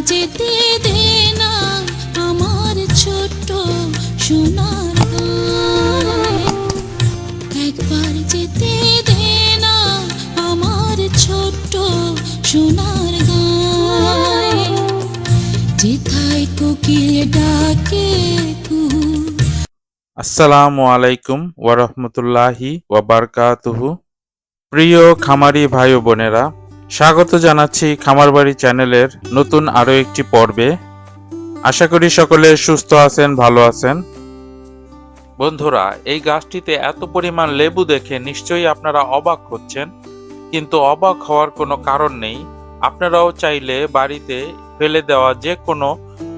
যেতে দে না, আমার ছোট্ট সোনার একবার যেতে দে না, আমার সোনার গায় কোকিল ডাকে আসসালামু আলাইকুম ওয়ারহমতুল্লাহি ওয়াবারকাতুহু প্রিয় খামারি ভাই বোনেরা স্বাগত জানাচ্ছি খামারবাড়ি চ্যানেলের নতুন আরও একটি পর্বে। আশা করি সকলে সুস্থ আছেন, ভালো আছেন। বন্ধুরা, এই গাছটিতে এত পরিমাণ লেবু দেখে নিশ্চয়ই আপনারা অবাক হচ্ছেন, কিন্তু অবাক হওয়ার কোনো কারণ নেই। আপনারাও চাইলে বাড়িতে ফেলে দেওয়া যে কোনো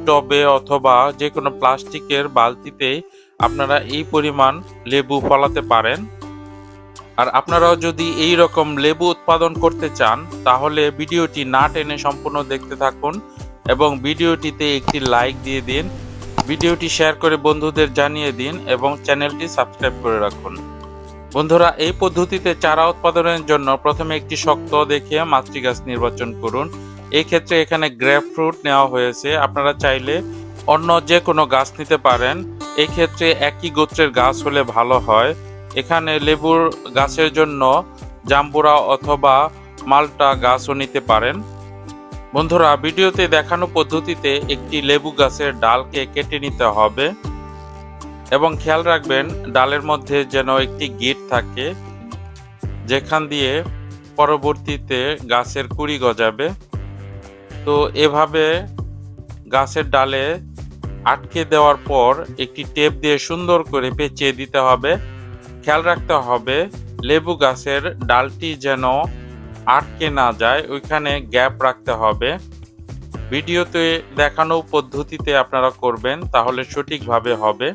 টবে অথবা যে কোনো প্লাস্টিকের বালতিতে আপনারা এই পরিমাণ লেবু ফলাতে পারেন। আর আপনারাও যদি এই রকম লেবু উৎপাদন করতে চান, তাহলে ভিডিওটি না টেনে সম্পূর্ণ দেখতে থাকুন এবং ভিডিওটিতে একটি লাইক দিয়ে দিন, ভিডিওটি শেয়ার করে বন্ধুদের জানিয়ে দিন এবং চ্যানেলটি সাবস্ক্রাইব করে রাখুন। বন্ধুরা, এই পদ্ধতিতে চারা উৎপাদনের জন্য প্রথমে একটি শক্ত দেখে মাতৃ গাছ নির্বাচন করুন। এই ক্ষেত্রে এখানে গ্রেপ ফ্রুট নেওয়া হয়েছে। আপনারা চাইলে অন্য যে কোনো গাছ নিতে পারেন। এই ক্ষেত্রে একই গোত্রের গাছ হলে ভালো হয়। এখানে লেবুর গাছের জন্য জাম্বুরা অথবা মালটা গাছও নিতে পারেন। বন্ধুরা, ভিডিওতে দেখানো পদ্ধতিতে একটি লেবু গাছের ডালকে কেটে নিতে হবে এবং খেয়াল রাখবেন, ডালের মধ্যে যেন একটি গিট থাকে, যেখান দিয়ে পরবর্তীতে গাছের কুড়ি গজাবে। তো এভাবে গাছের ডালে আটকে দেওয়ার পর একটি টেপ দিয়ে সুন্দর করে পেঁচিয়ে দিতে হবে। খেয়াল রাখতে হবে, লেবু গাছের ডালটি যেন আটকে না যায়, ওইখানে গ্যাপ রাখতে হবে। ভিডিওতে দেখানো পদ্ধতিতে আপনারা করবেন, তাহলে সঠিকভাবে হবে।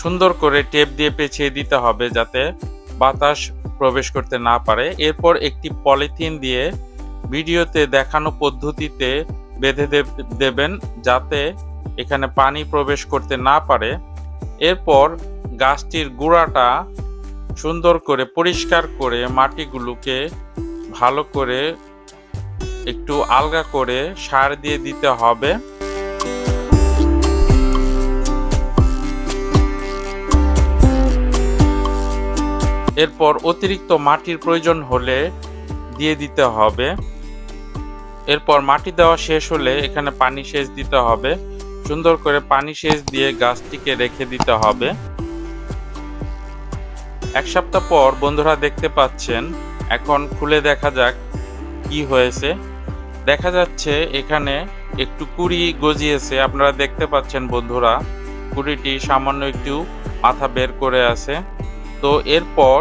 সুন্দর করে টেপ দিয়ে পেঁচিয়ে দিতে হবে যাতে বাতাস প্রবেশ করতে না পারে। এরপর একটি পলিথিন দিয়ে ভিডিওতে দেখানো পদ্ধতিতে বেঁধে দেবেন যাতে এখানে পানি প্রবেশ করতে না পারে, এরপর গাছটির গুঁড়াটা সুন্দর করে পরিষ্কার করে মাটিগুলোকে ভালো করে একটু আলগা করে সার দিয়ে দিতে হবে। এরপর অতিরিক্ত মাটির প্রয়োজন হলে দিয়ে দিতে হবে। এরপর মাটি দেওয়া শেষ হলে এখানে পানি সেচ দিতে হবে। সুন্দর করে পানি সেচ দিয়ে গাছটিকে রেখে দিতে হবে। এক সপ্তাহ পর বন্ধুরা দেখতে পাচ্ছেন, এখন খুলে দেখা যাক কি হয়েছে। দেখা যাচ্ছে এখানে একটু কুড়ি গজিয়েছে, আপনারা দেখতে পাচ্ছেন বন্ধুরা, কুড়িটি সামান্য একটু মাথা বের করে আছে। তো এরপর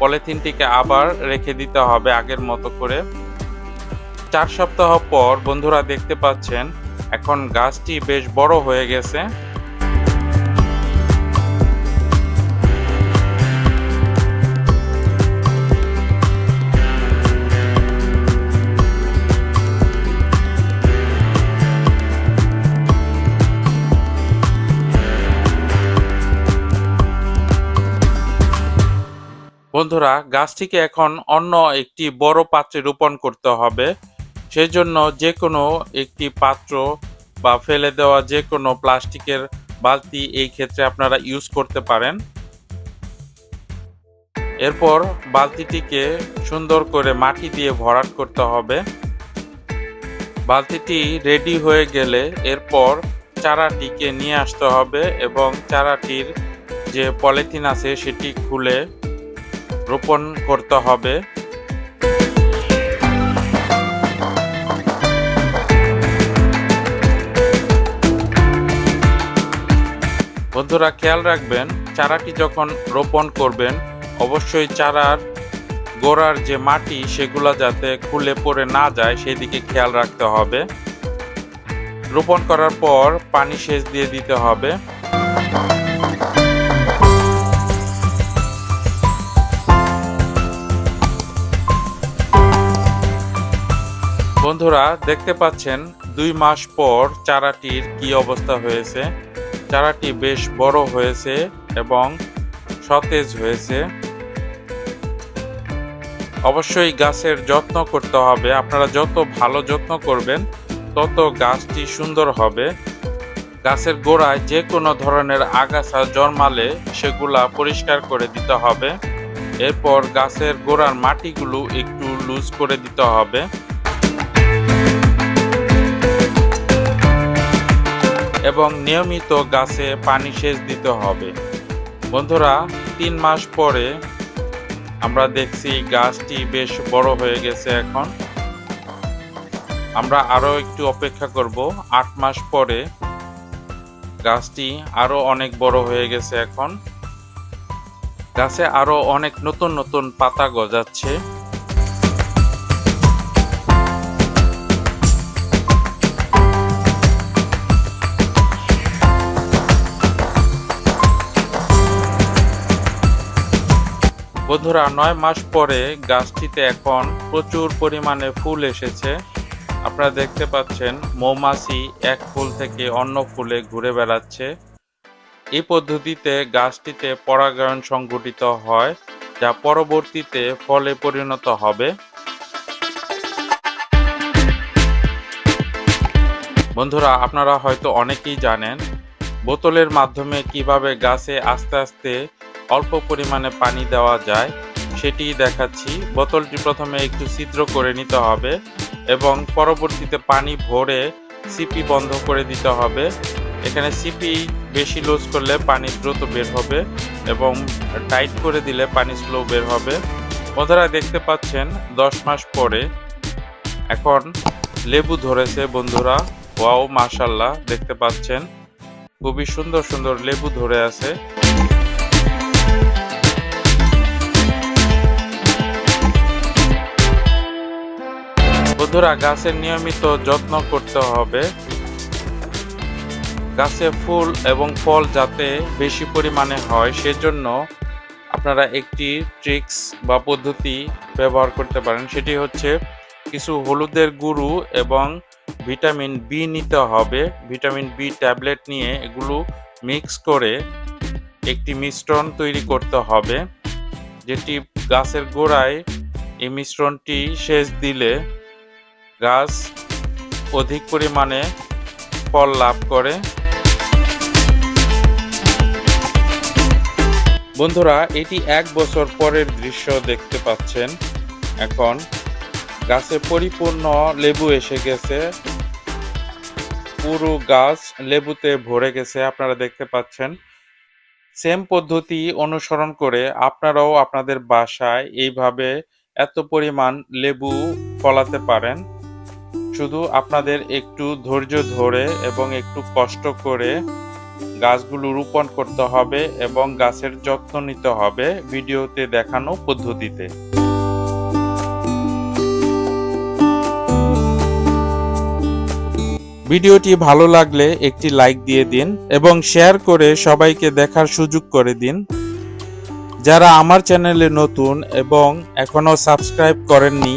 পলিথিনটিকে আবার রেখে দিতে হবে আগের মতো করে। চার সপ্তাহ পর বন্ধুরা দেখতে পাচ্ছেন এখন গাছটি বেশ বড় হয়ে গেছে। বন্ধুরা, গাছটিকে এখন অন্য একটি বড় পাত্রে রোপণ করতে হবে। সেই জন্য যে কোনো একটি পাত্র বা ফেলে দেওয়া যে কোনো প্লাস্টিকের বালতি এই ক্ষেত্রে আপনারা ইউজ করতে পারেন। এরপর বালতিটিকে সুন্দর করে মাটি দিয়ে ভরাট করতে হবে। বালতিটি রেডি হয়ে গেলে এরপর চারাটিকে নিয়ে আসতে হবে এবং চারাটির যে পলিথিন আছে সেটি খুলে রোপণ করতে হবে। বন্ধুরা, খেয়াল রাখবেন, চারাটি যখন রোপণ করবেন, অবশ্যই চারার গোড়ার যে মাটি, সেগুলো যাতে খুলে পড়ে না যায়, সেদিকে খেয়াল রাখতে হবে। রোপণ করার পর পানি সেচ দিয়ে দিতে হবে। বন্ধুরা, দেখতে পাচ্ছেন, দুই মাস পর চারাটির কি অবস্থা হয়েছে। চারাটি বেশ বড় হয়েছে এবং সতেজ হয়েছে। অবশ্যই গাছের যত্ন করতে হবে। আপনারা যত ভালো যত্ন করবেন, তত গাছটি সুন্দর হবে। গাছের গোড়ায় যে কোনো ধরনের আগাছা জন্মালে সেগুলা পরিষ্কার করে দিতে হবে। এরপর গাছের গোড়ার মাটিগুলো একটু লুজ করে দিতে হবে। এবং নিয়মিত গাছে পানি সেচ দিতে হবে। বন্ধুরা, তিন মাস পরে আমরা দেখছি গাছটি বেশ বড় হয়ে গেছে এখন। আমরা আরও একটু অপেক্ষা করব। আট মাস পরে গাছটি আরও অনেক বড় হয়ে গেছে এখন। গাছে আরও অনেক নতুন নতুন পাতা গজাচ্ছে। বন্ধুরা নয় মাস পরে গাছটিতে এখন প্রচুর পরিমাণে ফুল এসেছে। আপনারা দেখতে পাচ্ছেন, মৌমাছি এক ফুল থেকে অন্য ফুলে ঘুরে বেড়াচ্ছে। এই পদ্ধতিতে গাছটিতে পরাগায়ন সংঘটিত হয়, যা পরবর্তীতে ফলে পরিণত হবে। বন্ধুরা, আপনারা হয়তো অনেকেই জানেন, বোতলের মাধ্যমে কীভাবে গাছে আস্তে আস্তে অল্প পরিমাণে পানি দেওয়া যায় সেটি দেখাচ্ছি। বোতলটি প্রথমে একটু ছিদ্র করে নিতে হবে এবং পরবর্তীতে পানি ভরে সিপি বন্ধ করে দিতে হবে। এখানে সিপি বেশি লুজ করলে পানি দ্রুত বের হবে এবং টাইট করে দিলে পানি স্লো বের হবে। বন্ধুরা, দেখতে পাচ্ছেন, দশ মাস পরে এখন লেবু ধরেছে বন্ধুরা। ওয়াও মাশাল্লাহ দেখতে পাচ্ছেন। খুবই সুন্দর সুন্দর লেবু ধরে আছে। বন্ধুরা, গাছের নিয়মিত যত্ন করতে হবে। গাছে ফুল এবং ফল যাতে বেশি পরিমাণে হয়, সেজন্য আপনারা একটি ট্রিক্স বা পদ্ধতি ব্যবহার করতে পারেন। সেটি হচ্ছে কিছু হলুদের গুঁড়ো এবং ভিটামিন বি নিতে হবে। ভিটামিন বি ট্যাবলেট নিয়ে এগুলো মিক্স করে একটি মিশ্রণ তৈরি করতে হবে, যেটি গাছের গোড়ায় এই মিশ্রণটি সেচ দিলে গাছ অধিক পরিমাণে ফল লাভ করে। বন্ধুরা, এটি এক বছর পরের দৃশ্য দেখতে পাচ্ছেন। এখন গাছে পরিপূর্ণ লেবু এসে গেছে। পুরো গাছ লেবুতে ভরে গেছে, আপনারা দেখতে পাচ্ছেন। সেম পদ্ধতি অনুসরণ করে আপনারাও আপনাদের বাসায় এইভাবে এত পরিমাণ লেবু ফলাতে পারেন। শুধু আপনাদের একটু ধৈর্য ধরে এবং একটু কষ্ট করে গাছগুলো রোপণ করতে হবে এবং গাছের যত্ন নিতে হবে ভিডিওতে দেখানো পদ্ধতিতে। ভিডিওটি ভালো লাগলে একটি লাইক দিয়ে দিন এবং শেয়ার করে সবাইকে দেখার সুযোগ করে দিন। যারা আমার চ্যানেলে নতুন এবং এখনও সাবস্ক্রাইব করেননি